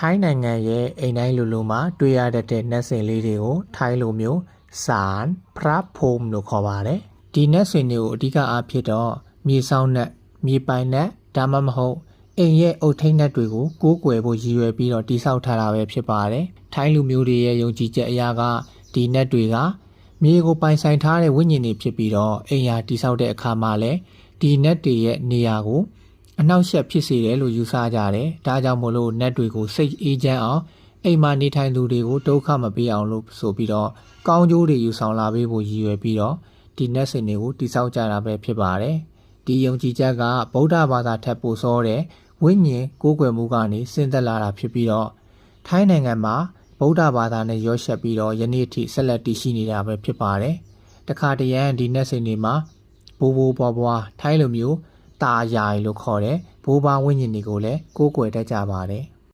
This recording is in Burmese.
ထိုင်းနိုင်ငံရဲ့အိမ်တိုင်းလူလူမှာတွေ့ရတတ်တဲ့နတ်စင်လေးတွေကိုထိုင်းလိုမျိုးစန်ဖရာဖုံလို့ခေါ်ပါတယ်ဒီနတ်စင်တွေကိုအဓိကအားဖြင့်တော့မြေဆောင်နတ်မြေပိုင်နတ်ဒါမှမဟုတ်အိမ်ရဲ့အုတ်ထိန်နတ်တွေကိုကိုးကွယ်ဖို့ရည်ရွယ်ပြီးတော့တိဆောက်ထားတာပဲဖြစ်ပါတယ်ထိုင်းလူမျိုးတွေရဲ့ယုံကြည်ချက်အရာကဒီနတ်တွေကမြေကိုပိုင်ဆိုင်ထားတဲ့ဝိညာဉ်တွေဖြစ်ပြီးတော့အိမ်ယာတိဆောက်တဲ့အခါမှာလည်းဒီနတ်တွေရဲ့နေရာကို အနောက်ရှက်ဖြစ်စေတယ်လို့ယူဆကြတယ်။ဒါကြောင့်မို့လို့နတ်တွေကိုစိတ်အေးချမ်းအောင်အိမ်မှာနေထိုင်သူတွေကိုဒုက္ခမပေးအောင်လို့ဆိုပြီးတော့ကောင်းကျိုးတွေယူဆောင်လာပေးဖို့ရည်ရွယ်ပြီးတော့ဒီနတ်စင်တွေကိုတိစောက်ကြတာပဲဖြစ်ပါတယ်။ဒီယုံကြည်ချက်ကဗုဒ္ဓဘာသာထက်ပိုစောတဲ့ဝိညာဉ်ကိုးကွယ်မှုကနေဆင်းသက်လာတာဖြစ်ပြီးတော့ထိုင်းနိုင်ငံမှာဗုဒ္ဓဘာသာနဲ့ရောရှက်ပြီးတော့ယနေ့အထိဆက်လက်တည်ရှိနေတာပဲဖြစ်ပါတယ်။တခါတရံဒီနတ်စင်တွေမှာဘိုးဘိုးဘွားဘွားထိုင်းလိုမျိုး တာယာရီလို့ခေါ်တဲ့ဘိုးဘွားဝိညာဉ်တွေကိုလည်းကိုးကွယ်တတ်ကြပါတယ်။